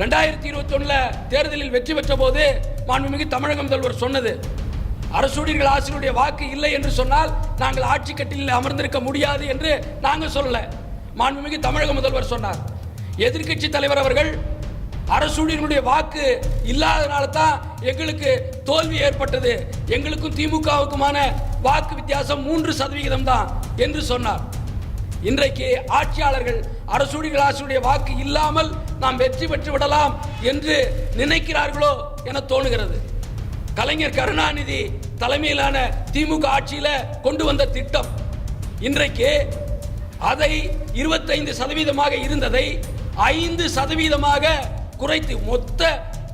ரெண்டாயிரத்தி இருபத்தி தேர்தலில் வெற்றி பெற்ற போது மாண்புமிகு தமிழக முதல்வர் சொன்னது அரசூழியர்கள் ஆசிரியருடைய வாக்கு இல்லை என்று சொன்னால் நாங்கள் ஆட்சி கட்டிலில் அமர்ந்திருக்க முடியாது என்று நாங்கள் சொல்லல மாண்புமிகு தமிழக முதல்வர் சொன்னார். எதிர்க்கட்சி தலைவர் அவர்கள் அரசூழியர்களுடைய வாக்கு இல்லாதனால தான் எங்களுக்கு தோல்வி ஏற்பட்டது எங்களுக்கும் திமுகவுக்குமான வாக்கு வித்தியாசம் மூன்று சதவிகிதம் தான் என்று சொன்னார். இன்றைக்கு ஆட்சியாளர்கள் அரசுடைய அரசுடைய வாக்கு இல்லாமல் நாம் வெற்றி பெற்று விடலாம் என்று நினைக்கிறார்களோ என தோணுகிறது. கலைஞர் கருணாநிதி தலைமையிலான திமுக ஆட்சியில் கொண்டு வந்த திட்டம். இன்றைக்கு அதை இருபத்தைந்து சதவீதமாக இருந்ததை ஐந்து சதவீதமாக குறைத்து மொத்த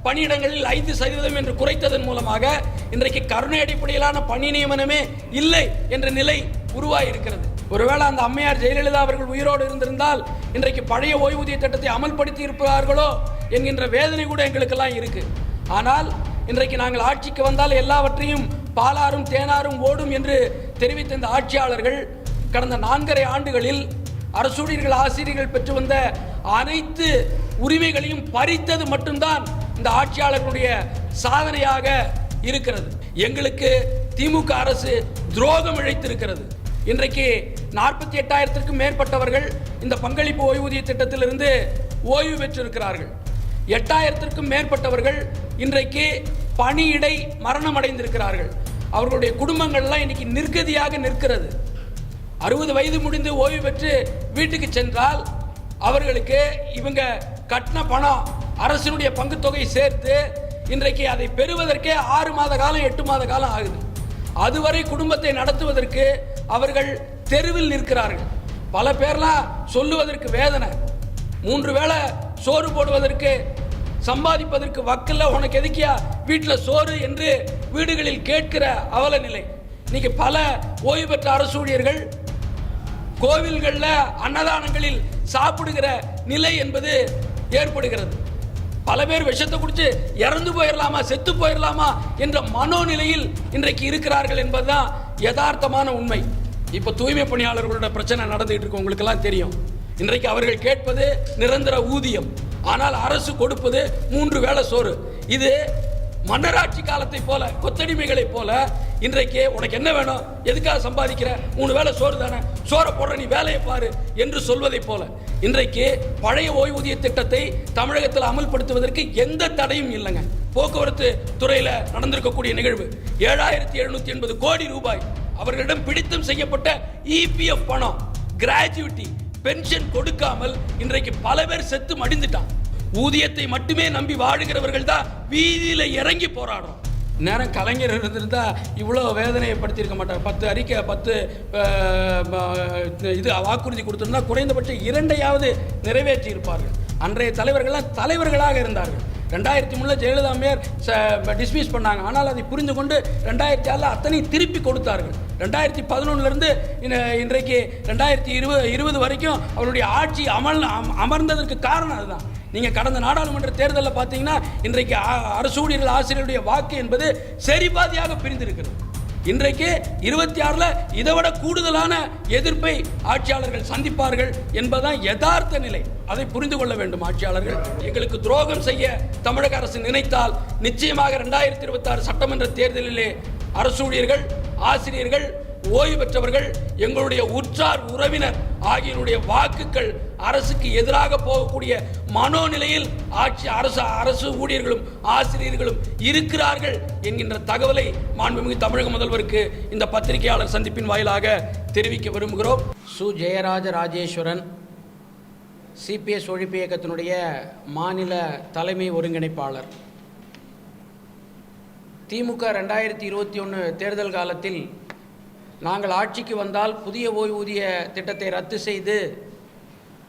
பணியிடங்களில் ஐந்து சதவீதம் என்று குறைத்ததன் மூலமாக இன்றைக்கு கருணை அடிப்படையிலான பணி நியமனமே இல்லை என்ற நிலை உருவாகியிருக்கிறது ஒருவேளை அந்த அம்மையார் ஜெயலலிதா அவர்கள் உயிரோடு இருந்திருந்தால் இன்றைக்கு பழைய ஓய்வூதிய திட்டத்தை அமல்படுத்தி இருப்பார்களோ என்கின்ற வேதனை கூட எங்களுக்கெல்லாம் இருக்கு. ஆனால் இன்றைக்கு நாங்கள் ஆட்சிக்கு வந்தால் எல்லாவற்றையும் பாலாரும் தேனாரும் ஓடும் என்று தெரிவித்த இந்த ஆட்சியாளர்கள் கடந்த நான்கரை ஆண்டுகளில் அரசூழியர்கள் ஆசிரியர்கள் பெற்று வந்த அனைத்து உரிமைகளையும் பறித்தது மட்டும்தான் இந்த ஆட்சியாளர்களுடைய சாதனையாக இருக்கிறது. எங்களுக்கு திமுக அரசு துரோகம் இழைத்திருக்கிறது. இன்றைக்கு நாற்பத்தி எட்டாயிரத்திற்கும் மேற்பட்டவர்கள் இந்த பங்களிப்பு ஓய்வூதிய திட்டத்திலிருந்து ஓய்வு பெற்றிருக்கிறார்கள். எட்டாயிரத்திற்கும் மேற்பட்டவர்கள் இன்றைக்கு பணியிடை மரணம் அடைந்திருக்கிறார்கள் அவர்களுடைய குடும்பங்கள்லாம் இன்னைக்கு நிர்கதியாக நிற்கிறது. அறுபது வயது முடிந்து ஓய்வு பெற்று வீட்டுக்கு சென்றால் அவர்களுக்கு இவங்க கட்டின பணம் அரசினுடைய பங்கு தொகை சேர்த்து இன்றைக்கு அதை பெறுவதற்கே ஆறு மாத காலம் எட்டு மாத காலம் ஆகுது. அதுவரை குடும்பத்தை நடத்துவதற்கு அவர்கள் தெருவில் நிற்கிறார்கள். பல பேர்லாம் சொல்லுவதற்கு வேதனை. மூன்று வேளை சோறு போடுவதற்கு சம்பாதிப்பதற்கு வக்கல்ல உனக்கு எதுக்கியா? வீட்டில் சோறு என்று வீடுகளில் கேட்கிற அவல நிலை இன்னைக்கு பல ஓய்வு பெற்ற அரசு ஊழியர்கள் கோவில்களில் அன்னதானங்களில் சாப்பிடுகிற நிலை என்பது ஏற்படுகிறது. பல பேர் விஷத்தை குடிச்சு இறந்து போயிடலாமா செத்து போயிடலாமா என்ற மனோநிலையில் இன்றைக்கு இருக்கிறார்கள் என்பதுதான் யதார்த்தமான உண்மை. இப்போ தூய்மை பணியாளர்களோட பிரச்சனை நடந்துகிட்டு இருக்கு உங்களுக்கெல்லாம் தெரியும். இன்றைக்கு அவர்கள் கேட்பது நிரந்தர ஊதியம். ஆனால் அரசு கொடுப்பது மூன்று வேளை சோறு. இது மன்னராட்சி காலத்தை போல கொத்தடிமைகளைப் போல இன்றைக்கு உனக்கு என்ன வேணும்? எதுக்காக சம்பாதிக்கிற? மூணு வேளை சோறு தானே. சோறை போடுற நீ வேலையை பாரு என்று சொல்வதைப் போல. இன்றைக்கு பழைய ஓய்வூதிய திட்டத்தை தமிழகத்தில் அமல்படுத்துவதற்கு எந்த தடையும் இல்லைங்க. போக்குவரத்து துறையில் நடந்திருக்கக்கூடிய நிகழ்வு. ஏழாயிரத்தி எழுநூத்தி எண்பது கோடி ரூபாய் அவர்களிடம் பிடித்தம் செய்யப்பட்ட இபிஎஃப் பணம் கிராஜுவிட்டி பென்ஷன் கொடுக்காமல் இன்றைக்கு பல பேர் செத்து மடிந்துட்டான். ஊதியத்தை மட்டுமே நம்பி வாழுகிறவர்கள் தான் வீதியில் இறங்கி போராடுறோம். நேரம் கலைஞர் இருந்திருந்தா இவ்வளோ வேதனையை படுத்தியிருக்க மாட்டார். பத்து அறிக்கை பத்து இது வாக்குறுதி கொடுத்துருந்தா குறைந்தபட்சம் இரண்டையாவது நிறைவேற்றி இருப்பார்கள் அன்றைய தலைவர்கள்லாம் தலைவர்களாக இருந்தார்கள். ரெண்டாயிரத்தி மூணில் ஜெயலலிதா மேயர் டிஸ்மிஸ் பண்ணாங்க. ஆனால் அதை புரிந்து கொண்டு ரெண்டாயிரத்தி ஆறில் அத்தனை திருப்பி கொடுத்தார்கள். ரெண்டாயிரத்தி பதினொன்னுலேருந்து இன்றைக்கு ரெண்டாயிரத்தி இருபது இருபது வரைக்கும் அவருடைய ஆட்சி அமல் அமர்ந்ததற்கு காரணம் அதுதான். நீங்கள் கடந்த நாடாளுமன்ற தேர்தலில் பார்த்தீங்கன்னா இன்றைக்கு அரசு ஊழியர்கள் ஆசிரியருடைய வாக்கு என்பது சரிபாதியாக பிரிந்திருக்கிறது. இன்றைக்கு இருபத்தி ஆறில் இதை விட கூடுதலான எதிர்ப்பை ஆட்சியாளர்கள் சந்திப்பார்கள் என்பதுதான் யதார்த்த நிலை. அதை புரிந்து கொள்ள வேண்டும் ஆட்சியாளர்கள். எங்களுக்கு துரோகம் செய்ய தமிழக அரசு நினைத்தால் நிச்சயமாக ரெண்டாயிரத்தி இருபத்தி ஆறு சட்டமன்ற தேர்தலிலே அரசு ஊழியர்கள் ஆசிரியர்கள் ஓய்வு பெற்றவர்கள் எங்களுடைய உற்றார் உறவினர் ஆகியோருடைய வாக்குகள் அரசுக்கு எதிராக போகக்கூடிய மனோநிலையில் ஆட்சி அரசு அரசு ஊழியர்களும் ஆசிரியர்களும் இருக்கிறார்கள் என்கின்ற தகவலை மாண்புமிகு தமிழக முதல்வருக்கு இந்த பத்திரிகையாளர் சந்திப்பின் வாயிலாக தெரிவிக்க விரும்புகிறோம். சு. ஜெயராஜ ராஜேஸ்வரன் சிபிஎஸ் ஒழிப்பு இயக்கத்தினுடைய மாநில தலைமை ஒருங்கிணைப்பாளர். திமுக ரெண்டாயிரத்தி இருபத்தி ஒன்று தேர்தல் காலத்தில் நாங்கள் ஆட்சிக்கு வந்தால் புதிய ஓய்வூதிய திட்டத்தை ரத்து செய்து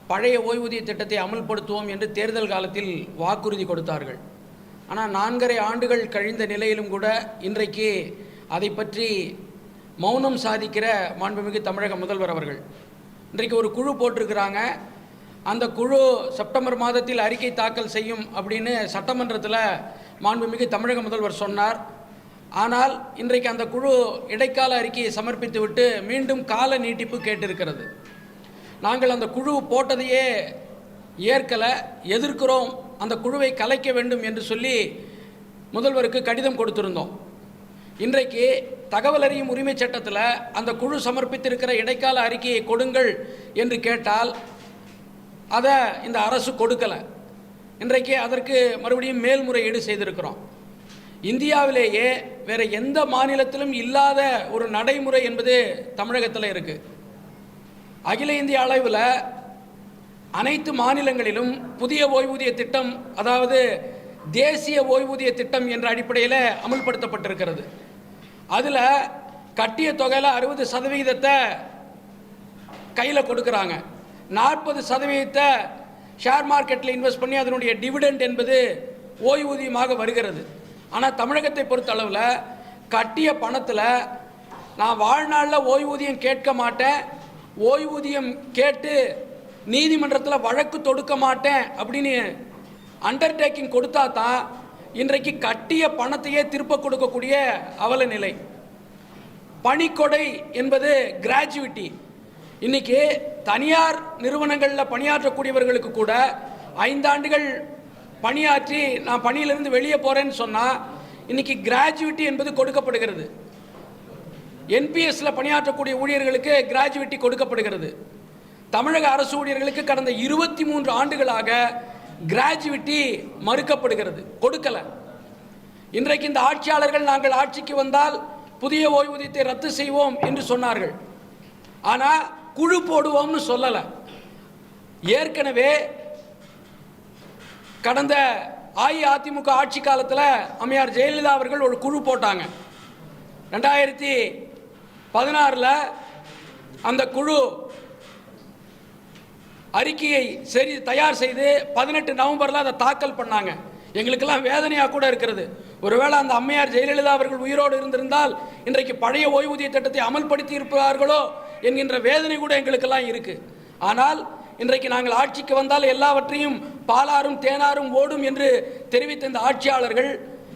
பழைய ஓய்வூதிய திட்டத்தை அமல்படுத்துவோம் என்று தேர்தல் காலத்தில் வாக்குறுதி கொடுத்தார்கள். ஆனால் நான்கரை ஆண்டுகள் கழிந்த நிலையிலும் கூட இன்றைக்கு அதை பற்றி மௌனம் சாதிக்கிற மாண்புமிகு தமிழக முதல்வர் அவர்கள். இன்றைக்கு ஒரு குழு போட்டிருக்கிறாங்க. அந்த குழு செப்டம்பர் மாதத்தில் அறிக்கை தாக்கல் செய்யும் அப்படின்னு சட்டமன்றத்தில் மாண்புமிகு தமிழக முதல்வர் சொன்னார். ஆனால் இன்றைக்கு அந்த குழு இடைக்கால அறிக்கையை சமர்ப்பித்துவிட்டு மீண்டும் கால நீட்டிப்பு கேட்டிருக்கிறது. நாங்கள் அந்த குழு போட்டதையே ஏற்கலை எதிர்க்கிறோம் அந்த குழுவை கலைக்க வேண்டும் என்று சொல்லி முதல்வருக்கு கடிதம் கொடுத்திருந்தோம். இன்றைக்கு தகவல் அறியும் உரிமைச் சட்டத்தில் அந்த குழு சமர்ப்பித்திருக்கிற இடைக்கால அறிக்கையை கொடுங்கள் என்று கேட்டால் அதை இந்த அரசு கொடுக்கலை. இன்றைக்கு அதற்கு மறுபடியும் மேல்முறையீடு செய்திருக்கிறோம். இந்தியாவிலேயே வேறு எந்த மாநிலத்திலும் இல்லாத ஒரு நடைமுறை என்பது தமிழகத்தில் இருக்குது அகில இந்திய அளவில் அனைத்து மாநிலங்களிலும் புதிய ஓய்வூதிய திட்டம் அதாவது தேசிய ஓய்வூதிய திட்டம் என்ற அடிப்படையில் அமுல்படுத்தப்பட்டிருக்கிறது. அதில் கட்டிய தொகையில் அறுபது சதவிகிதத்தை கையில் கொடுக்குறாங்க. நாற்பது சதவீதத்தை ஷேர் மார்க்கெட்டில் இன்வெஸ்ட் பண்ணி அதனுடைய டிவிடெண்ட் என்பது ஓய்வூதியமாக வருகிறது. ஆனால் தமிழகத்தை பொறுத்த அளவில் கட்டிய பணத்தில் நான் வாழ்நாளில் ஓய்வூதியம் கேட்க மாட்டேன். ஓய்வூதியம் கேட்டு நீதிமன்றத்தில் வழக்கு தொடுக்க மாட்டேன் அப்படின்னு அண்டர்டேக்கிங் கொடுத்தா தான் இன்றைக்கு கட்டிய பணத்தையே திருப்ப கொடுக்கக்கூடிய அவல நிலை. பணிக்கொடை என்பது கிராஜுவிட்டி இன்னைக்கு தனியார் நிறுவனங்களில் பணியாற்றக்கூடியவர்களுக்கு கூட ஐந்தாண்டுகள் பணியாற்றி நான் பணியிலிருந்து வெளியே போகிறேன்னு சொன்னால் இன்னைக்கு கிராஜுவிட்டி என்பது கொடுக்கப்படுகிறது. என்பிஎஸ்ல பணியாற்றக்கூடிய ஊழியர்களுக்கு கிராஜுவிட்டி கொடுக்கப்படுகிறது. தமிழக அரசு ஊழியர்களுக்கு கடந்த இருபத்தி மூன்று ஆண்டுகளாக கிராஜுவிட்டி மறுக்கப்படுகிறது. கொடுக்கல. இன்றைக்கு இந்த ஆட்சியாளர்கள் நாங்கள் ஆட்சிக்கு வந்தால் புதிய ஓய்வூதியத்தை ரத்து செய்வோம் என்று சொன்னார்கள். ஆனால் குழு போடுவோம்னு சொல்லலை. ஏற்கனவே கடந்த அஇஅதிமுக ஆட்சி காலத்தில் அம்மையார் ஜெயலலிதா அவர்கள் ஒரு குழு போட்டாங்க. ரெண்டாயிரத்தி பதினாறில் அந்த குழு அறிக்கையை சரி தயார் செய்து பதினெட்டு நவம்பரில் அதை தாக்கல் பண்ணாங்க. எங்களுக்கெல்லாம் வேதனையாக கூட இருக்கிறது. ஒருவேளை அந்த அம்மையார் ஜெயலலிதா அவர்கள் உயிரோடு இருந்திருந்தால் இன்றைக்கு பழைய ஓய்வூதிய திட்டத்தை அமல்படுத்தி இருப்பார்களோ என்கின்ற வேதனை கூட எங்களுக்கெல்லாம் இருக்குது ஆனால் இன்றைக்கு நாங்கள் ஆட்சிக்கு வந்தால் எல்லாவற்றையும் பாலாரும் தேனாரும் ஓடும் என்று தெரிவித்த இந்த ஆட்சியாளர்கள்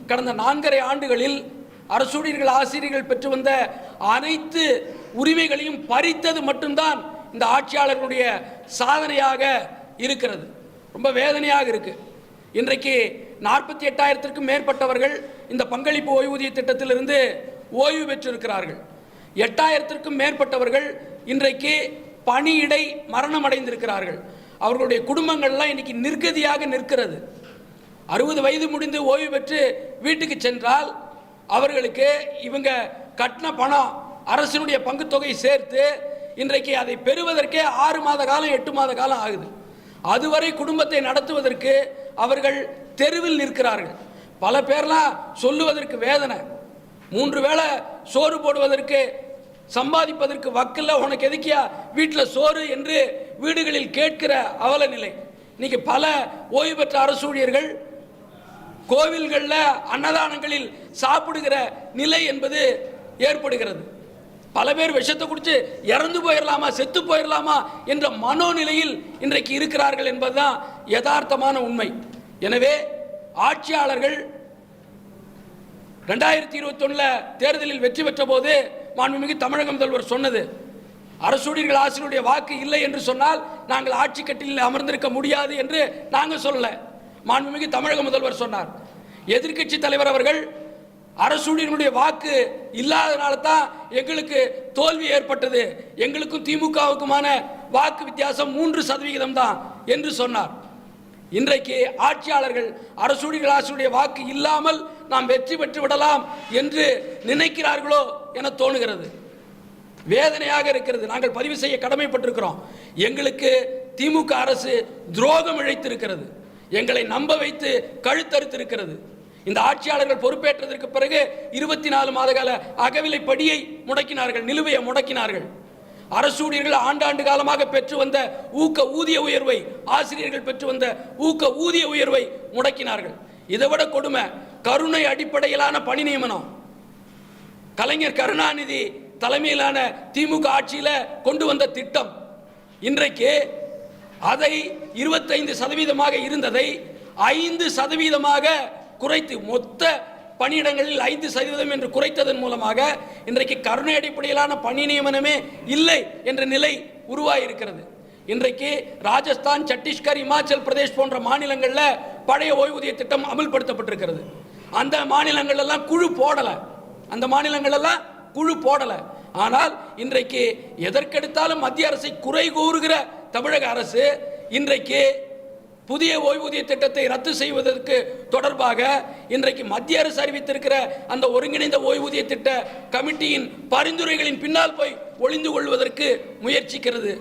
கடந்த நான்கரை ஆண்டுகளில் அரசூழியர்கள் ஆசிரியர்கள் பெற்று வந்த அனைத்து உரிமைகளையும் பறித்தது மட்டும்தான் இந்த ஆட்சியாளர்களுடைய சாதனையாக இருக்கிறது. ரொம்ப வேதனையாக இருக்கு. இன்றைக்கு நாற்பத்தி எட்டாயிரத்திற்கும் மேற்பட்டவர்கள் இந்த பங்களிப்பு ஓய்வூதிய திட்டத்திலிருந்து ஓய்வு பெற்றிருக்கிறார்கள். எட்டாயிரத்திற்கும் மேற்பட்டவர்கள் இன்றைக்கு பணியிடை மரணம் அடைந்திருக்கிறார்கள் அவர்களுடைய குடும்பங்கள்லாம் இன்றைக்கி நிர்கதியாக நிற்கிறது. அறுபது வயது முடிந்து ஓய்வு பெற்று வீட்டுக்கு சென்றால் அவர்களுக்கு இவங்க கட்டின பணம் அரசினுடைய பங்குத்தொகை சேர்த்து இன்றைக்கு அதை பெறுவதற்கே ஆறு மாத காலம் எட்டு மாத காலம் ஆகுது. அதுவரை குடும்பத்தை நடத்துவதற்கு அவர்கள் தெருவில் நிற்கிறார்கள். பல பேர்லாம் சொல்லுவதற்கு வேதனை. மூன்று வேளை சோறு போடுவதற்கு சம்பாதிப்பதற்கு வக்கில்ல உனக்கு எதுக்கியா? வீட்டில் சோறு என்று வீடுகளில் கேட்கிற அவல நிலை இன்னைக்கு பல ஓய்வு பெற்ற அரசு ஊழியர்கள் கோவில்களில் அன்னதானங்களில் சாப்பிடுகிற நிலை என்பது ஏற்படுகிறது. பல பேர் விஷத்தை குடிச்சு இறந்து போயிடலாமா செத்து போயிடலாமா என்ற மனோநிலையில் இன்றைக்கு இருக்கிறார்கள் என்பதுதான் யதார்த்தமான உண்மை. எனவே ஆட்சியாளர்கள் ரெண்டாயிரத்தி இருபத்தொன்னுல தேர்தலில் வெற்றி பெற்ற போது மாண்புமிகு தமிழக முதல்வர் சொன்னது. அரசூழியர்கள் ஆசிரியருடைய வாக்கு இல்லை என்று சொன்னால் நாங்கள் ஆட்சி கட்டிலில் அமர்ந்திருக்க முடியாது என்று நாங்கள் சொல்லல. மாண்புமிகு தமிழக முதல்வர் சொன்னார். எதிர்க்கட்சி தலைவர் அவர்கள் அரசூழியர்களுடைய வாக்கு இல்லாதனால தான் எங்களுக்கு தோல்வி ஏற்பட்டது. எங்களுக்கும் திமுகவுக்குமான வாக்கு வித்தியாசம் மூன்று சதவிகிதம் தான் என்று சொன்னார். இன்றைக்கு ஆட்சியாளர்கள் அரசூழியர்கள் ஆசிரியருடைய வாக்கு இல்லாமல் நாம் வெற்றி பெற்று விடலாம் என்று நினைக்கிறார்களோ என தோணுகிறது. வேதனையாக இருக்கிறது. நாங்கள் பதிவு செய்ய கடமைப்பட்டிருக்கிறோம். எங்களுக்கு திமுக அரசு துரோகம் இழைத்திருக்கிறது. எங்களை நம்ப வைத்து கழுத்தறுத்திருக்கிறது. இந்த ஆட்சியாளர்கள் பொறுப்பேற்றதற்கு பிறகு இருபத்தி நாலு மாத கால அகவிலை படியை முடக்கினார்கள் நிலுவையை முடக்கினார்கள். அரசூழியர்கள் ஆண்டாண்டு காலமாக பெற்று வந்த ஊக்க ஊதிய உயர்வை ஆசிரியர்கள் பெற்று வந்த ஊக்க ஊதிய உயர்வை முடக்கினார்கள். இதை விட கொடுமை கருணை அடிப்படையிலான பணி நியமனம். கலைஞர் கருணாநிதி தலைமையிலான திமுக ஆட்சியில் கொண்டு வந்த திட்டம். இன்றைக்கு அதை இருபத்தைந்து சதவீதமாக இருந்ததை ஐந்து சதவீதமாக குறைத்து மொத்த பணியிடங்களில் ஐந்து சதவீதம் என்று குறைத்ததன் மூலமாக இன்றைக்கு கருணை அடிப்படையிலான பணி நியமனமே இல்லை என்ற நிலை உருவாகியிருக்கிறது இன்றைக்கு ராஜஸ்தான் சத்தீஸ்கர் இமாச்சல் பிரதேஷ் போன்ற மாநிலங்களில் பழைய ஓய்வூதிய திட்டம் அமல்படுத்தப்பட்டிருக்கிறது. அந்த மாநிலங்கள் எல்லாம் குழு போடல. அந்த மாநிலங்கள் எல்லாம் குழு போடல. ஆனால் இன்றைக்கு எதற்கெடுத்தாலும் மத்திய அரசை குறை கூறுகிற தமிழக அரசு இன்றைக்கு புதிய ஓய்வூதிய திட்டத்தை ரத்து செய்வதற்கு தொடர்பாக இன்றைக்கு மத்திய அரசு அறிவித்திருக்கிற அந்த ஒருங்கிணைந்த ஓய்வூதிய திட்ட கமிட்டியின் பரிந்துரைகளின் பின்னால் போய் ஒளிந்து கொள்வதற்கு முயற்சிக்கிறது.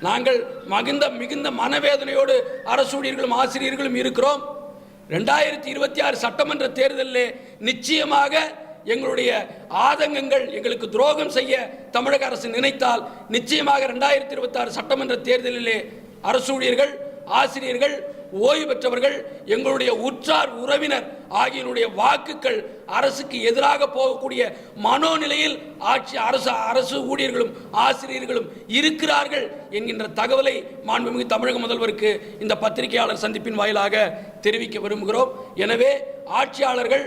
நாங்கள் மகிந்த மிகுந்த மனவேதனையோடு அரசு ஊழியர்களும் ஆசிரியர்களும் இருக்கிறோம். ரெண்டாயிரத்தி இருபத்தி ஆறு சட்டமன்ற தேர்தலில் நிச்சயமாக எங்களுடைய ஆதங்கங்கள் எங்களுக்கு துரோகம் செய்ய தமிழக அரசு நினைத்தால் நிச்சயமாக ரெண்டாயிரத்தி இருபத்தி ஆறு சட்டமன்ற தேர்தலிலே அரசு ஊழியர்கள் ஆசிரியர்கள் ஓய்வு பெற்றவர்கள் எங்களுடைய உற்றார் உறவினர் ஆகியோருடைய வாக்குகள் அரசுக்கு எதிராக போகக்கூடிய மனோநிலையில் ஆட்சி அரசு அரசு ஊழியர்களும் ஆசிரியர்களும் இருக்கிறார்கள் என்கின்ற தகவலை மாண்புமிகு தமிழக முதல்வருக்கு இந்த பத்திரிகையாளர் சந்திப்பின் வாயிலாக தெரிவிக்க விரும்புகிறோம். எனவே ஆட்சியாளர்கள்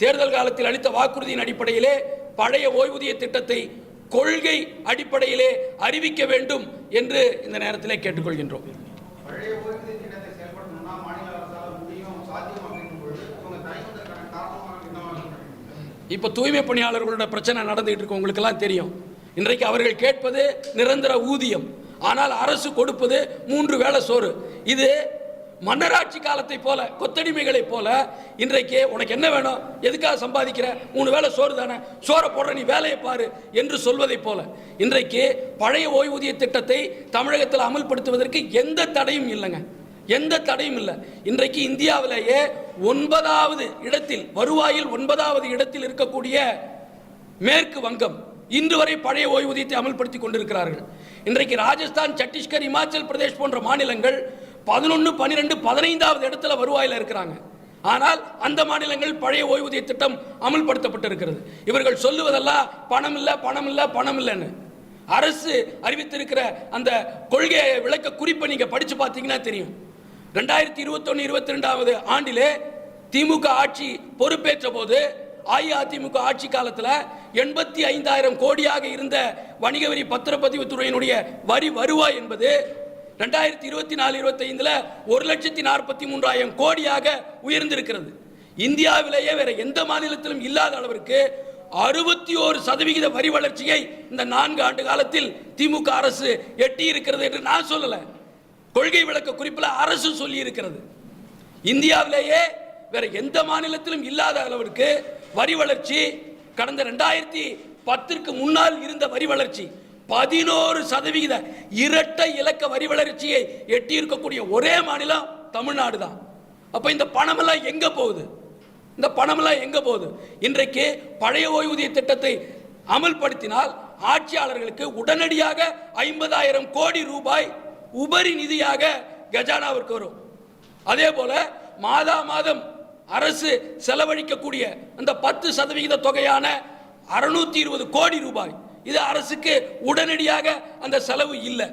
தேர்தல் காலத்தில் அளித்த வாக்குறுதியின் அடிப்படையிலே பழைய ஓய்வூதிய திட்டத்தை கொள்கை அடிப்படையிலே அறிவிக்க வேண்டும் என்று இந்த நேரத்திலே கேட்டுக்கொள்கின்றோம் பழைய ஓய்வூதிய திட்டத்தை செயல்படணும்னா மாநில அரசால முடியும் சாத்தியம் அப்படின்னும் பொழுது இவங்க தயங்குவதற்கான காரணமாக என்னவா இருக்கு இப்போ தூய்மை பணியாளர்களோட பிரச்சனை நடந்துகிட்டு இருக்கு உங்களுக்கெல்லாம் தெரியும். இன்றைக்கு அவர்கள் கேட்பது நிரந்தர ஊதியம். ஆனால் அரசு கொடுப்பது மூன்று வேளை சோறு. இது மன்னராட்சி காலத்தை போல கொத்தடிமைகளைப் போல இன்றைக்கு உனக்கு என்ன வேணும்? எதுக்காக சம்பாதிக்கிற? மூணு வேளை சோறு தானே. சோறை போடுற நீ வேலையை பாரு என்று சொல்வதைப் போல. இன்றைக்கு பழைய ஓய்வூதிய திட்டத்தை தமிழகத்தில் அமல்படுத்துவதற்கு எந்த தடையும் இல்லைங்க. எந்த தடையும் இல்லை. இன்றைக்கு இந்தியாவிலேயே ஒன்பதாவது இடத்தில் வருவாயில் ஒன்பதாவது இடத்தில் இருக்கக்கூடிய மேற்கு வங்கம் இன்று வரை பழைய ஓய்வூதியத்தை அமல்படுத்தி கொண்டிருக்கிறார்கள். இன்றைக்கு ராஜஸ்தான் சத்தீஸ்கர் இமாச்சல் பிரதேஷ் போன்ற மாநிலங்கள் பதினொன்று பன்னிரெண்டு பதினைந்தாவது இடத்துல வருவாயில் இருக்கிறாங்க. ஆனால் அந்த மாநிலங்கள் பழைய ஓய்வூதிய திட்டம் அமல்படுத்தப்பட்டிருக்கிறது. இவர்கள் சொல்லுவதெல்லாம் பணம் இல்லை பணம் இல்லை பணம் இல்லைன்னு. அரசு அறிவித்திருக்கிற அந்த கொள்கையை விளக்க குறிப்பை நீங்கள் படித்து பார்த்தீங்கன்னா தெரியும். ரெண்டாயிரத்தி இருபத்தொன்னு இருபத்தி ரெண்டாவது ஆண்டிலே திமுக ஆட்சி பொறுப்பேற்ற போது அஇஅதிமுக ஆட்சி காலத்தில் எண்பத்தி ஐந்தாயிரம் கோடியாக இருந்த வணிக வரி பத்திரப்பதிவு துறையினுடைய வரி வருவாய் என்பது ரெண்டாயிரத்தி இருபத்தி நாலு இருபத்தைந்தில் ஒரு லட்சத்தி நாற்பத்தி மூன்றாயிரம் கோடியாக உயர்ந்திருக்கிறது. இந்தியாவிலேயே வேற எந்த மாநிலத்திலும் இல்லாத அளவிற்கு அறுபத்தி ஒரு சதவிகித வரி வளர்ச்சியை இந்த நான்கு ஆண்டு காலத்தில் திமுக அரசு எட்டி இருக்கிறது என்று நான் சொல்லலை. கொள்கை விளக்க குறிப்பில் அரசு சொல்லி இருக்கிறது இந்தியாவிலேயே வேற எந்த மாநிலத்திலும் இல்லாத அளவிற்கு வரி வளர்ச்சி கடந்த ரெண்டாயிரத்தி பத்திற்கு முன்னால் இருந்த வரி வளர்ச்சி பதினோரு சதவிகித இரட்டை இலக்க வரி வளர்ச்சியை எட்டி இருக்கக்கூடிய ஒரே மாநிலம் தமிழ்நாடு தான். அப்போ இந்த பணமெல்லாம் எங்க போகுது? இந்த பணமெல்லாம் எங்க போகுது? இன்றைக்கு பழைய ஓய்வூதிய திட்டத்தை அமல்படுத்தினால் ஆட்சியாளர்களுக்கு உடனடியாக ஐம்பதாயிரம் கோடி ரூபாய் உபரி நிதியாக கஜானாவிற்கு வரும். அதே போல மாதா மாதம் அரசு செலவழிக்கக்கூடிய அந்த பத்து சதவிகித தொகையான அறுநூத்தி இருபது கோடி ரூபாய் இது அரசுக்கு உடனடியாக அந்த செலவு இல்லை.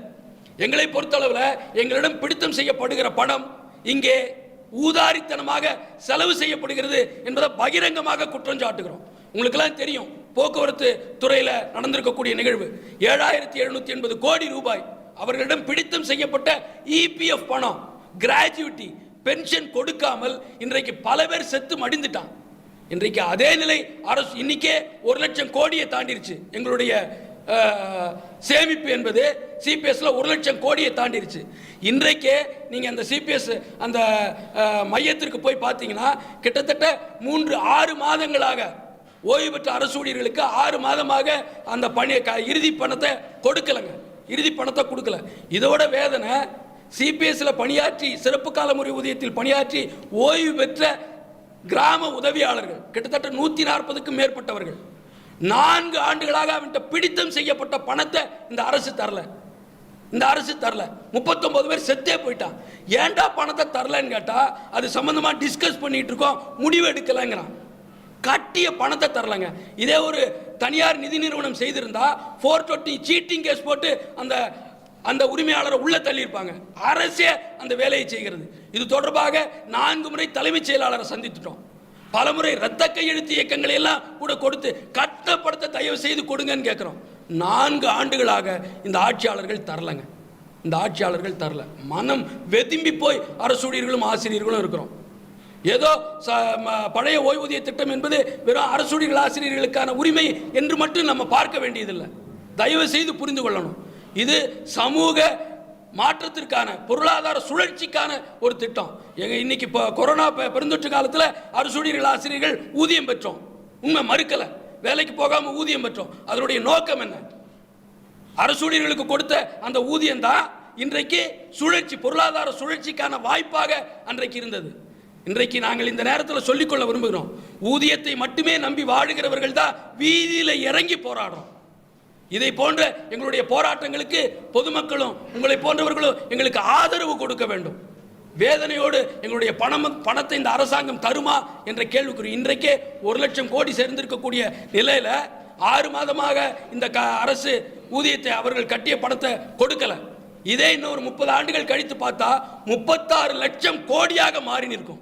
எங்களை பொறுத்தளவில் எங்களிடம் பிடித்தம் செய்யப்படுகிற பணம் இங்கே ஊதாரித்தனமாக செலவு செய்யப்படுகிறது என்பதை பகிரங்கமாக குற்றம் சாட்டுகிறோம். உங்களுக்கெல்லாம் தெரியும் போக்குவரத்து துறையில் நடந்திருக்கக்கூடிய நிகழ்வு. ஏழாயிரத்தி எழுநூற்றி எண்பது கோடி ரூபாய் அவர்களிடம் பிடித்தம் செய்யப்பட்ட இபிஎஃப் பணம் கிராஜுவிட்டி பென்ஷன் கொடுக்காமல் இன்றைக்கு பல பேர் செத்து மடிந்துட்டான். இன்றைக்கு அதே நிலை அரசு இன்னைக்கே ஒரு லட்சம் கோடியை தாண்டிருச்சு. எங்களுடைய சேமிப்பு என்பது சிபிஎஸ்ல ஒரு லட்சம் கோடியை தாண்டிருச்சு. இன்றைக்கே நீங்க அந்த சிபிஎஸ் அந்த மையத்திற்கு போய் பார்த்தீங்கன்னா கிட்டத்தட்ட மூன்று ஆறு மாதங்களாக ஓய்வு பெற்ற அரசு ஊழியர்களுக்கு ஆறு மாதமாக அந்த பணி க- இறுதி பணத்தை கொடுக்கலங்க. இறுதி பணத்தை கொடுக்கல. இதோட வேதனை சிபிஎஸ்சில் பணியாற்றி சிறப்பு கால ஊதியத்தில் பணியாற்றி ஓய்வு பெற்ற கிராம உதவியாளர்கள் கிட்டத்தட்ட நூற்றி நாற்பதுக்கும் மேற்பட்டவர்கள் நான்கு ஆண்டுகளாக அவன்கிட்ட பிடித்தம் செய்யப்பட்ட பணத்தை இந்த அரசு தரல. இந்த அரசு தரல. முப்பத்தொன்பது பேர் செத்தே போயிட்டான். ஏன்டா பணத்தை தரலன்னு கேட்டால் அது சம்மந்தமாக டிஸ்கஸ் பண்ணிகிட்டு இருக்கோம் முடிவு எடுக்கலைங்கிறான். கட்டிய பணத்தை தரலங்க. இதே ஒரு தனியார் நிதி நிறுவனம் செய்திருந்தா ஃபோர் டுவெண்ட்டி சீட்டிங் கேஸ் போட்டு அந்த அந்த உரிமையாளரை உள்ள தள்ளியிருப்பாங்க. அரசே அந்த வேலையை செய்கிறது. இது தொடர்பாக நான்கு முறை தலைமைச் செயலாளரை சந்தித்துட்டோம். பலமுறை ரத்த கையெழுத்து இயக்கங்களை எல்லாம் கூட கொடுத்து கட்டப்படுத்த தயவு செய்து கொடுங்கன்னு கேட்குறோம். நான்கு ஆண்டுகளாக இந்த ஆட்சியாளர்கள் தரலங்க. இந்த ஆட்சியாளர்கள் தரல. மனம் வெதும்பி போய் அரசு ஊழியர்களும் ஆசிரியர்களும் இருக்கிறோம். ஏதோ ச- பழைய ஓய்வூதிய திட்டம் என்பது வெறும் அரசுடிகள் ஆசிரியர்களுக்கான உரிமை என்று மட்டும் நம்ம பார்க்க வேண்டியதில்லை. தயவு செய்து புரிந்து கொள்ளணும். இது சமூக மாற்றத்திற்கான பொருளாதார சுழற்சிக்கான ஒரு திட்டம். எங்க இன்னைக்கு இப்போ கொரோனா பெருந்தொற்று காலத்தில் அரசுடிகள் ஆசிரியர்கள் ஊதியம் பெற்றோம். உண்மை மறுக்கலை. வேலைக்கு போகாமல் ஊதியம் பெற்றோம். அதனுடைய நோக்கம் என்ன? அரசூழியர்களுக்கு கொடுத்த அந்த ஊதியம் தான் இன்றைக்கு சுழற்சி பொருளாதார சுழற்சிக்கான வாய்ப்பாக அன்றைக்கு இருந்தது. இன்றைக்கு நாங்கள் இந்த நேரத்தில் சொல்லிக்கொள்ள விரும்புகிறோம். ஊதியத்தை மட்டுமே நம்பி வாழுகிறவர்கள் தான் வீதியில் இறங்கி போராடுறோம். இதை போன்ற எங்களுடைய போராட்டங்களுக்கு பொதுமக்களும் உங்களை போன்றவர்களும் எங்களுக்கு ஆதரவு கொடுக்க வேண்டும். வேதனையோடு எங்களுடைய பணம் பணத்தை இந்த அரசாங்கம் தருமா என்ற கேள்விக்குறி இன்றைக்கே ஒரு லட்சம் கோடி சேர்ந்திருக்கக்கூடிய நிலையில் ஆறு மாதமாக இந்த க அரசு ஊதியத்தை அவர்கள் கட்டிய பணத்தை கொடுக்கல. இதே இன்னொரு முப்பது ஆண்டுகள் கழித்து பார்த்தா முப்பத்தாறு லட்சம் கோடியாக மாறி நிற்கும்.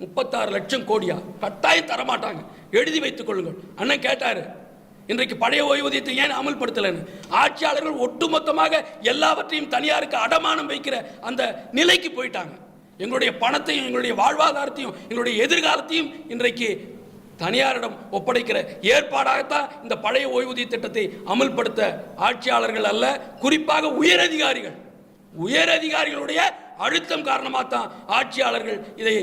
முப்பத்தாறு லட்சம் கோடியா? கட்டாயம் தரமாட்டாங்க. எழுதி வைத்துக் கொள்ளுங்கள். அண்ணன் கேட்டார் இன்றைக்கு பழைய ஓய்வூதியத்தை ஏன் அமல்படுத்தலைன்னு? ஆட்சியாளர்கள் ஒட்டுமொத்தமாக எல்லாவற்றையும் தனியாருக்கு அடமானம் வைக்கிற அந்த நிலைக்கு போயிட்டாங்க. எங்களுடைய பணத்தையும் எங்களுடைய வாழ்வாதாரத்தையும் எங்களுடைய எதிர்காலத்தையும் இன்றைக்கு தனியாரிடம் ஒப்படைக்கிற ஏற்பாடாகத்தான் இந்த பழைய ஓய்வூதிய திட்டத்தை அமல்படுத்த ஆட்சியாளர்கள் அல்ல குறிப்பாக உயரதிகாரிகள். உயரதிகாரிகளுடைய அழுத்தம் காரணமாக தான் ஆட்சியாளர்கள் இதை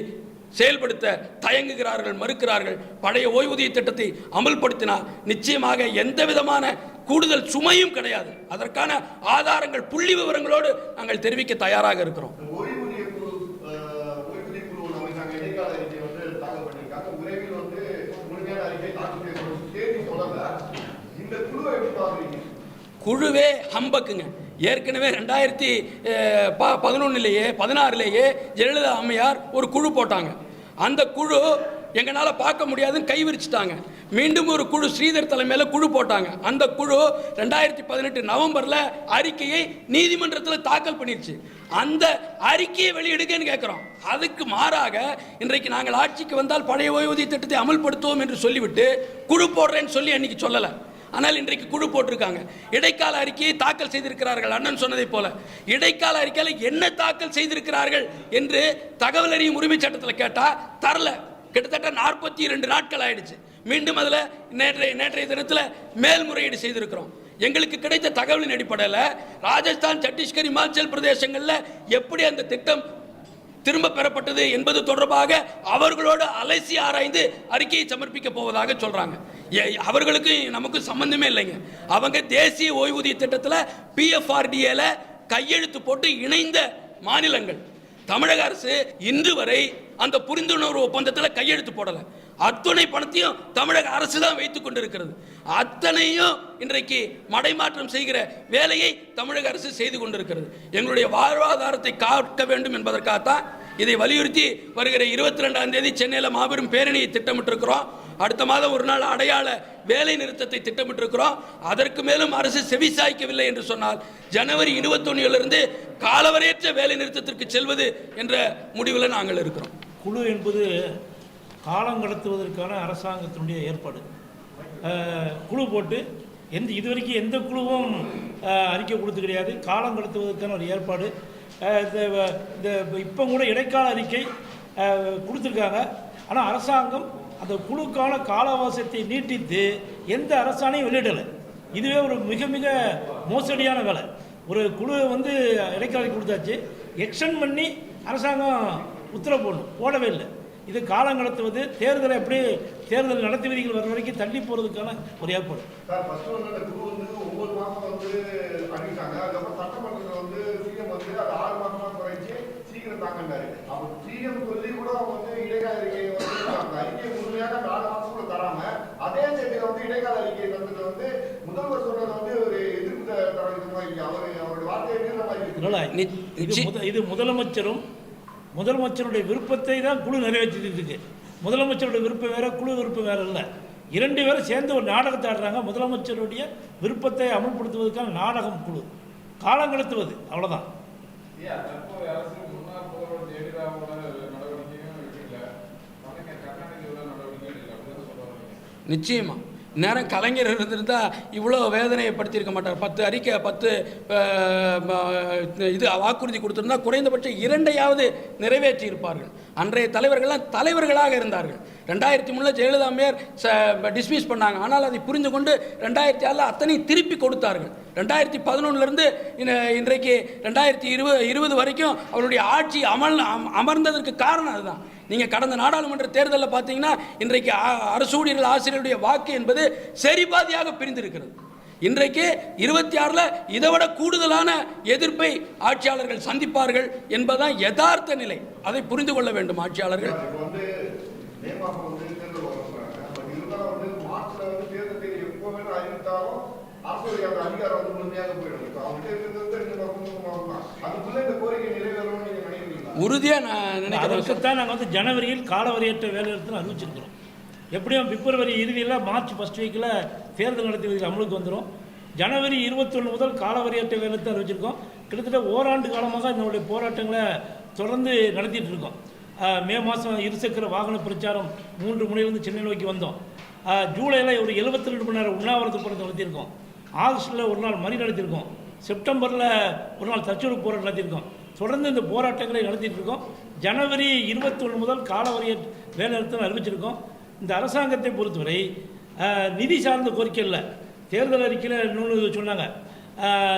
செயல்படுத்த தயங்குகிறார்கள் மறுக்கிறார்கள். பழைய ஓய்வூதிய திட்டத்தை அமல்படுத்தினால் நிச்சயமாக எந்த விதமான கூடுதல் சுமையும் கிடையாது. அதற்கான ஆதாரங்கள் புள்ளி விவரங்களோடு நாங்கள் தெரிவிக்க தயாராக இருக்கிறோம். குழுவே ஹம்பக்குங்க. ஏற்கனவே ரெண்டாயிரத்தி ப பதினொன்னுலேயே பதினாறுலேயே ஜெயலலிதா அம்மையார் ஒரு குழு போட்டாங்க. அந்த குழு எங்களால் பார்க்க முடியாதுன்னு கைவிரிச்சிட்டாங்க. மீண்டும் ஒரு குழு ஸ்ரீதர் தலைமையில் குழு போட்டாங்க. அந்த குழு ரெண்டாயிரத்தி பதினெட்டு நவம்பரில் அறிக்கையை நீதிமன்றத்தில் தாக்கல் பண்ணிடுச்சு அந்த அறிக்கையை வெளியிடுங்கன்னு கேட்குறோம் அதுக்கு மாறாக இன்றைக்கு நாங்கள் ஆட்சிக்கு வந்தால் பழைய ஓய்வூதிய திட்டத்தை அமல்படுத்துவோம் என்று சொல்லிவிட்டு குழு போடுறேன்னு சொல்லி அன்னைக்கு சொல்லலை. ஆனால் இன்றைக்கு குழு போட்டிருக்காங்க. இடைக்கால அறிக்கையை தாக்கல் செய்திருக்கிறார்கள் அண்ணன் சொன்னதைப் போல. இடைக்கால அறிக்கையில் என்ன தாக்கல் செய்திருக்கிறார்கள் என்று தகவல் அறியும் உரிமை சட்டத்தில் கேட்டால் தரல. கிட்டத்தட்ட நாற்பத்தி இரண்டு நாட்கள் ஆயிடுச்சு. மீண்டும் அதில் நேற்றைய நேற்றைய தினத்தில் மேல்முறையீடு செய்திருக்கிறோம். எங்களுக்கு கிடைத்த தகவலின் அடிப்படையில் ராஜஸ்தான் சத்தீஸ்கர் இமாச்சல் பிரதேசங்களில் எப்படி அந்த திட்டம் திரும்ப பெறப்பட்டது என்பது தொடர்பாக அவர்களோடு அலசி ஆராய்ந்து அறிக்கையை சமர்ப்பிக்க போவதாக சொல்றாங்க. அவர்களுக்கும் நமக்கும் சம்பந்தமே இல்லைங்க. அவங்க தேசிய ஓய்வூதிய திட்டத்தில் பிஎஃப்ஆர்டிஏல கையெழுத்து போட்டு இணைந்த மாநிலங்கள். தமிழக அரசு இன்று வரை அந்த புரிந்துணர்வு ஒப்பந்தத்தில் கையெழுத்து போடலை. அத்துணை பணத்தையும் தமிழக அரசு தான் வைத்துக் கொண்டிருக்கிறது. அத்தனையும் இன்றைக்கு மடைமாற்றம் செய்கிற வேலையை தமிழக அரசு செய்து கொண்டிருக்கிறது. எங்களுடைய வாழ்வாதாரத்தை காக்க வேண்டும் என்பதற்காகத்தான் இதை வலியுறுத்தி வருகிற இருபத்தி ரெண்டாம் தேதி சென்னையில் மாபெரும் பேரணியை திட்டமிட்டிருக்கிறோம். அடுத்த மாதம் ஒரு நாள் அடையாள வேலை நிறுத்தத்தை திட்டமிட்டிருக்கிறோம். அதற்கு மேலும் அரசு செவிசாய்க்கவில்லை என்று சொன்னால் ஜனவரி இருபத்தொன்னிலிருந்து காலவரையற்ற வேலை நிறுத்தத்திற்கு செல்வது என்ற முடிவில் நாங்கள் இருக்கிறோம். குழு என்பது காலம் கடத்துவதற்கான அரசாங்கத்தினுடைய ஏற்பாடு. குழு போட்டு எந்த இதுவரைக்கும் எந்த குழுவும் அறிக்கை கொடுத்து கிடையாது. காலம் கடத்துவதற்கான ஒரு ஏற்பாடு. இந்த இப்போ கூட இடைக்கால அறிக்கை கொடுத்துருக்காங்க. ஆனால் அரசாங்கம் அந்த குழுக்கான காலவாசத்தை நீட்டித்து எந்த அரசாணையும் வெளியிடலை. இதுவே ஒரு மிக மிக மோசடியான வேலை. ஒரு குழுவை வந்து இடைக்காலி கொடுத்தாச்சு. எக்ஷன் பண்ணி அரசாங்கம் உத்தரவு போடணும். போடவே இல்லை. இது காலம் கடத்துவது தேர்தலை எப்படி தேர்தல் நடத்தி விதிகள் வர வரைக்கும் தள்ளி போகிறதுக்கான ஒரு ஏற்பாடு. சார் ஃபர்ஸ்ட் வந்து அந்த குழு வந்து ஒன்பது மாசம் வந்து அறிவிச்சாங்க அதுக்கப்புறம் சட்டமன்றத்தில் வந்து சிஎம் வந்து அது ஆறு மாசமா குறைச்சு சீக்கிரம் தாங்கினாரு அப்போ சிஎம் சொல்லி கூட அவங்க வந்து இடைக்கால அறிக்கையை வந்து அந்த அறிக்கையை முழுமையாக நாலு மாசம் கூட தராம அதே தேதியில வந்து இடைக்கால அறிக்கையை தந்தது வந்து முதல்வர் சொன்னது வந்து ஒரு எதிர்ப்பு அவர் அவருடைய வார்த்தையை இது முதலமைச்சரும் முதலமைச்சருடைய விருப்பத்தை தான் குழு நிறைவேற்றிட்டு இருக்கு. முதலமைச்சருடைய விருப்பம் வேற குழு விருப்பம் வேற இல்லை. இரண்டு பேரும் சேர்ந்து ஒரு நாடகத்தை ஆடுறாங்க. முதலமைச்சருடைய விருப்பத்தை அமல்படுத்துவதற்கான நாடகம் குழு. காலம் கடத்துவது அவ்வளவுதான். ஏன் கலைஞர் நேரம் கலைஞர் இருந்திருந்தா இவ்வளோ வேதனையை படுத்தியிருக்க மாட்டார். பத்து அறிக்கை பத்து இது வாக்குறுதி கொடுத்துருந்தா குறைந்தபட்சம் இரண்டையாவது நிறைவேற்றி இருப்பார்கள் அன்றைய தலைவர்கள்லாம் தலைவர்களாக இருந்தார்கள். ரெண்டாயிரத்தி மூணில் ஜெயலலிதா அம்மையார் டிஸ்மிஸ் பண்ணாங்க. ஆனால் அதை புரிந்து கொண்டு ரெண்டாயிரத்தி ஆறில் அத்தனையும் திருப்பி கொடுத்தார்கள். ரெண்டாயிரத்தி பதினொன்றுலேருந்து இன்றைக்கு ரெண்டாயிரத்தி இருபது இருபது வரைக்கும் அவருடைய ஆட்சி அமல் அம்- அமர்ந்ததற்கு காரணம் அதுதான். நீங்கள் கடந்த நாடாளுமன்ற தேர்தலில் பார்த்தீங்கன்னா இன்றைக்கு அரசு ஊழியர்கள் ஆசிரியருடைய வாக்கு என்பது சரிபாதியாக பிரிந்திருக்கிறது. இன்றைக்கு இருபத்தி ஆறில் இதை விட கூடுதலான எதிர்ப்பை ஆட்சியாளர்கள் சந்திப்பார்கள் என்பதுதான் யதார்த்த நிலை. அதை புரிந்து கொள்ள வேண்டும் ஆட்சியாளர்கள். அதிகாரம் வந்து உறுதியாக நான் நினைக்கிறேன். தான் நாங்கள் வந்து ஜனவரியில் காலவரையற்ற வேலைநிறுத்தம் அறிவிச்சிருக்கிறோம். எப்படியும் பிப்ரவரி இறுதியில் மார்ச் ஃபர்ஸ்ட் வீக்கில் தேர்தல் நடத்தி அமலுக்கு வந்துடும் ஜனவரி இருபத்தொன்று முதல் காலவரையற்ற வேலைநிறுத்தம் அறிவிச்சிருக்கோம். கிட்டத்தட்ட ஓராண்டு காலமாக நம்மளுடைய போராட்டங்களை தொடர்ந்து நடத்திட்டு இருக்கோம். மே மாதம் இருசக்கர வாகன பிரச்சாரம் மூன்று முனையிலிருந்து சென்னை நோக்கி வந்தோம். ஜூலையில் ஒரு 72 ரெண்டு மணி நேரம் உண்ணாவிரத போராட்டம் நடத்தியிருக்கோம். ஆகஸ்ட்டில் ஒரு நாள் மணி நடத்தியிருக்கோம். செப்டம்பரில் ஒரு நாள் தச்சுவடு போராட்டம் நடத்தியிருக்கோம். தொடர்ந்து இந்த போராட்டங்களை நடத்திட்டு இருக்கோம். ஜனவரி இருபத்தொன்று முதல் காலவரைய வேலைநிறுத்தம் அறிவிச்சிருக்கோம். இந்த அரசாங்கத்தை பொறுத்தவரை நிதி சார்ந்த கோரிக்கை இல்லை தேர்தல் அறிக்கையில் இன்னொன்று சொன்னாங்க.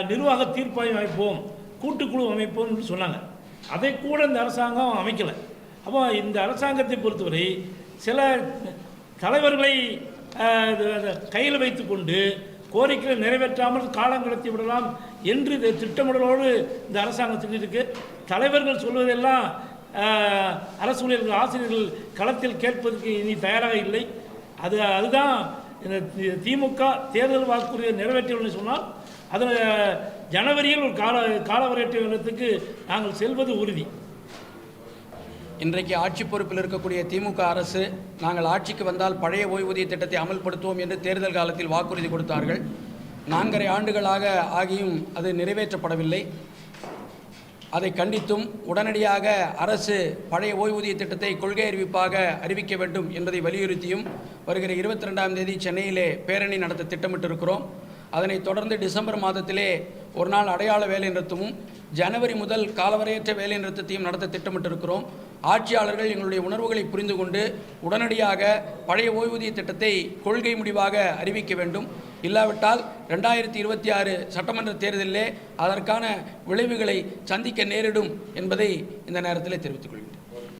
நிர்வாக தீர்ப்பாயம் அமைப்போம் கூட்டுக்குழு அமைப்போம்னு சொன்னாங்க. அதை கூட இந்த அரசாங்கம் அமைக்கலை. அப்போ இந்த அரசாங்கத்தை பொறுத்தவரை சில தலைவர்களை கையில் வைத்துக்கொண்டு கோரிக்கைகளை நிறைவேற்றாமல் காலம் கடத்தி விடலாம் என்று இந்த திட்டமிடலோடு இந்த அரசாங்கம் சொல்லியிருக்கு தலைவர்கள் சொல்வதெல்லாம் அரசு ஊழியர்கள் ஆசிரியர்கள் களத்தில் கேட்பதற்கு இனி தயாராக இல்லை அது அதுதான் இந்த தி- திமுக தேர்தல் வாக்குறுதியை நிறைவேற்றவில்லை சொன்னால் அதில் ஜனவரியில் ஒரு கால காலவரையற்றத்துக்கு நாங்கள் செல்வது உறுதி இன்றைக்கு ஆட்சி பொறுப்பில் இருக்கக்கூடிய திமுக அரசு நாங்கள் ஆட்சிக்கு வந்தால் பழைய ஓய்வூதிய திட்டத்தை அமல்படுத்துவோம் என்று தேர்தல் காலத்தில் வாக்குறுதி கொடுத்தார்கள். நான்கரை ஆண்டுகளாக ஆகியும் அது நிறைவேற்றப்படவில்லை. அதை கண்டித்தும் உடனடியாக அரசு பழைய ஓய்வூதிய திட்டத்தை கொள்கை அறிவிப்பாக அறிவிக்க வேண்டும் என்பதை வலியுறுத்தியும் வருகிற இருபத்தி ரெண்டாம் தேதி சென்னையிலே பேரணி நடத்த திட்டமிட்டிருக்கிறோம். அதனைத் தொடர்ந்து டிசம்பர் மாதத்திலே ஒரு நாள் அடையாள வேலை நிறுத்தமும் ஜனவரி முதல் காலவரையற்ற வேலை நிறுத்தத்தையும் நடத்த திட்டமிட்டிருக்கிறோம். ஆட்சியாளர்கள் எங்களுடைய உணர்வுகளை புரிந்து கொண்டு உடனடியாக பழைய ஓய்வூதிய திட்டத்தை கொள்கை முடிவாக அறிவிக்க வேண்டும். இல்லாவிட்டால் ரெண்டாயிரத்தி இருபத்தி ஆறு சட்டமன்ற தேர்தலிலே அதற்கான விளைவுகளை சந்திக்க நேரிடும் என்பதை இந்த நேரத்தில் தெரிவித்துக் கொள்கிறேன்.